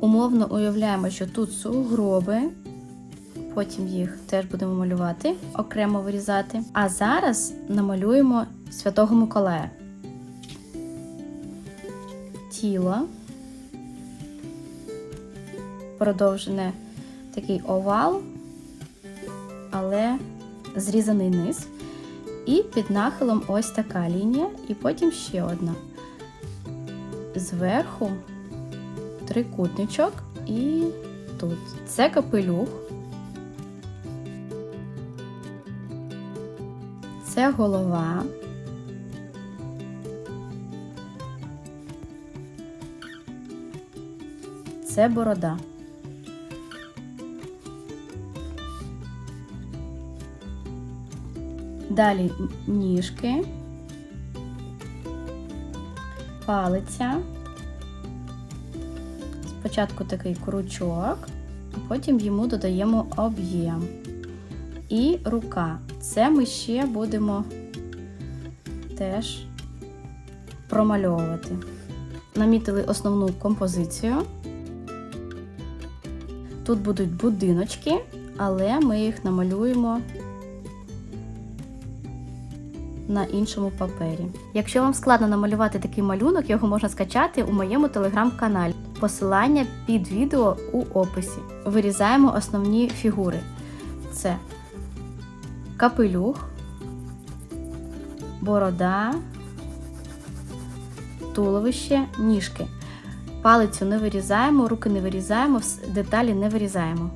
Умовно уявляємо, що тут сугроби, потім їх теж будемо малювати, окремо вирізати. А зараз намалюємо Святого Миколая. Тіло. Продовжене такий овал, але зрізаний низ. І під нахилом ось така лінія, і потім ще одна. Зверху трикутничок і тут. Це капелюх. Це голова. Це борода. Далі ніжки, палиця. Спочатку такий крючок, а потім йому додаємо об'єм. І рука. Це ми ще будемо теж промальовувати. Намітили основну композицію. Тут будуть будиночки, але ми їх намалюємо на іншому папері. Якщо вам складно намалювати такий малюнок, його можна скачати у моєму телеграм-каналі. Посилання під відео у описі. Вирізаємо основні фігури: це капелюх, борода, туловище, ніжки. Палицю не вирізаємо, руки не вирізаємо, деталі не вирізаємо.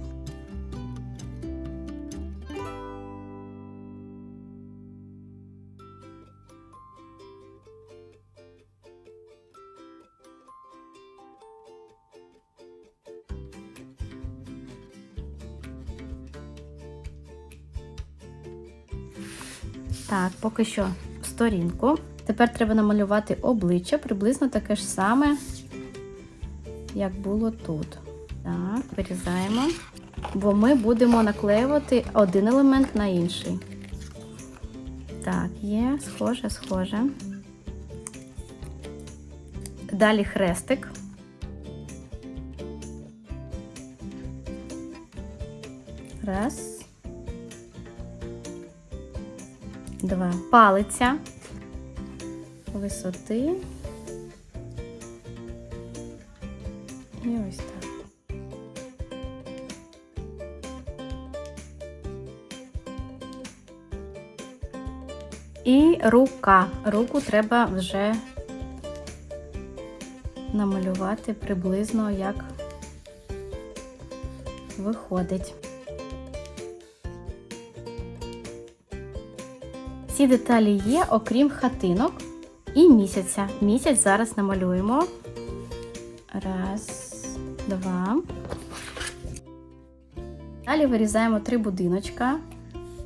Так, поки що сторінку. Тепер треба намалювати обличчя приблизно таке ж саме, як було тут. Так, вирізаємо. Бо ми будемо наклеювати один елемент на інший. Так, є, схоже, схоже. Далі хрестик. Раз. Два. Палиця висоти. І ось так. І рука. Руку треба вже намалювати приблизно як виходить. Всі деталі є, окрім хатинок і місяця. Місяць зараз намалюємо. Раз, два. Далі вирізаємо три будиночка.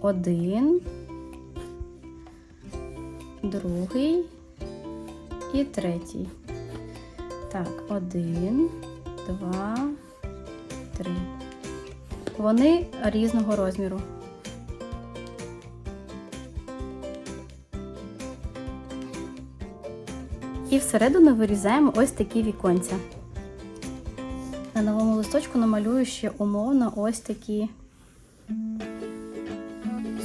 Один, другий і третій. Так, один, два, три. Вони різного розміру. І всередину вирізаємо ось такі віконця. На новому листочку намалюю ще умовно ось такі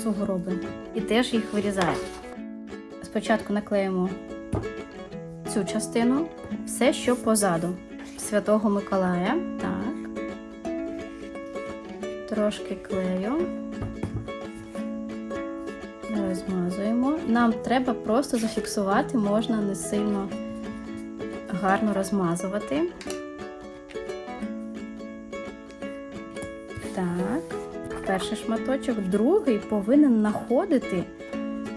сугроби. І теж їх вирізаю. Спочатку наклеїмо цю частину, все, що позаду Святого Миколая. Так. Трошки клею. Розмазуємо. Нам треба просто зафіксувати, можна не сильно гарно розмазувати. Так, перший шматочок, другий повинен находити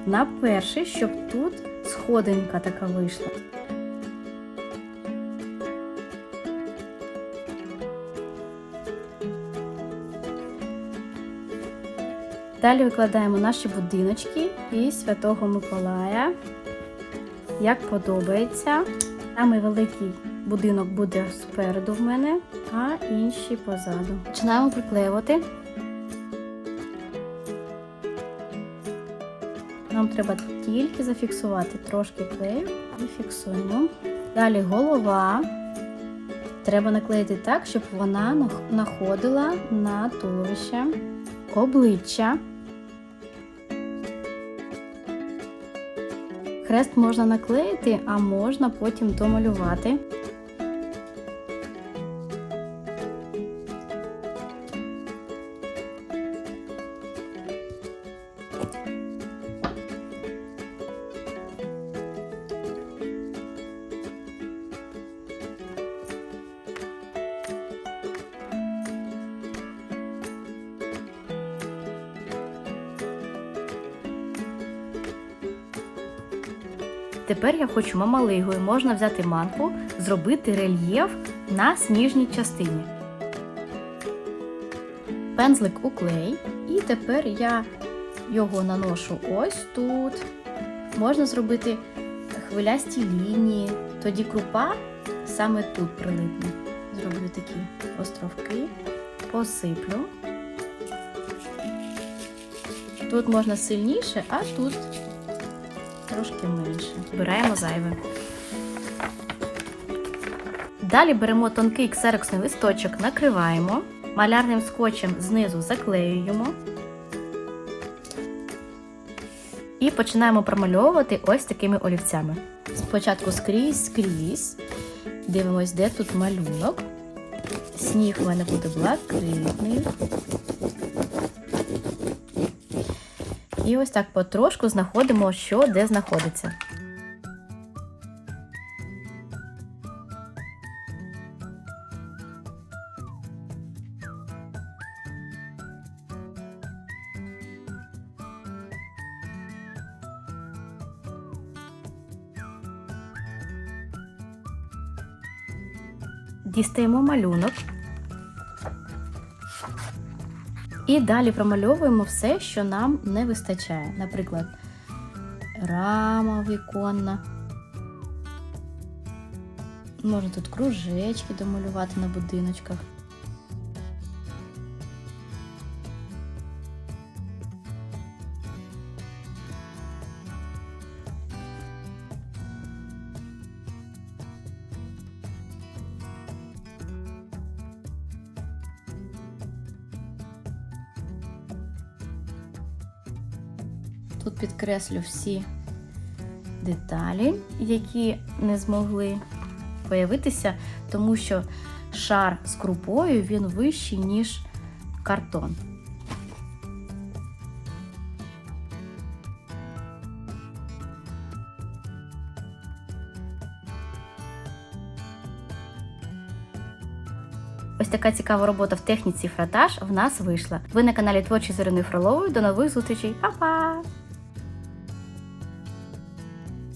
на перший, щоб тут сходинка така вийшла. Далі викладаємо наші будиночки і Святого Миколая. Як подобається. Самий великий будинок буде спереду в мене, а інші позаду. Починаємо приклеювати. Нам треба тільки зафіксувати трошки клею і фіксуємо. Далі голова. Треба наклеїти так, щоб вона находила на туловище обличчя. Хрест можна наклеїти, а можна потім домалювати. Тепер я хочу мамалигою, можна взяти манку, зробити рельєф на сніжній частині. Пензлик у клей, і тепер я його наношу ось тут. Можна зробити хвилясті лінії, тоді крупа саме тут прилипне. Зроблю такі островки, посиплю. Тут можна сильніше, а тут трошки менше. Збираємо зайве. Далі беремо тонкий ксероксний листочок, накриваємо, малярним скотчем знизу заклеюємо. І починаємо промальовувати ось такими олівцями. Спочатку скрізь, скрізь. Дивимось, де тут малюнок. Сніг у мене буде блакитний. І ось так потрошку знаходимо, що де знаходиться. Дістаємо малюнок. І далі промальовуємо все, що нам не вистачає. Наприклад, рама віконна. Можна тут кружечки домалювати на будиночках. Тут підкреслю всі деталі, які не змогли появитися, тому що шар з крупою він вищий, ніж картон. Ось така цікава робота в техніці фратаж в нас вийшла. Ви на каналі Творчі Зорини Фролової. До нових зустрічей. Па-па!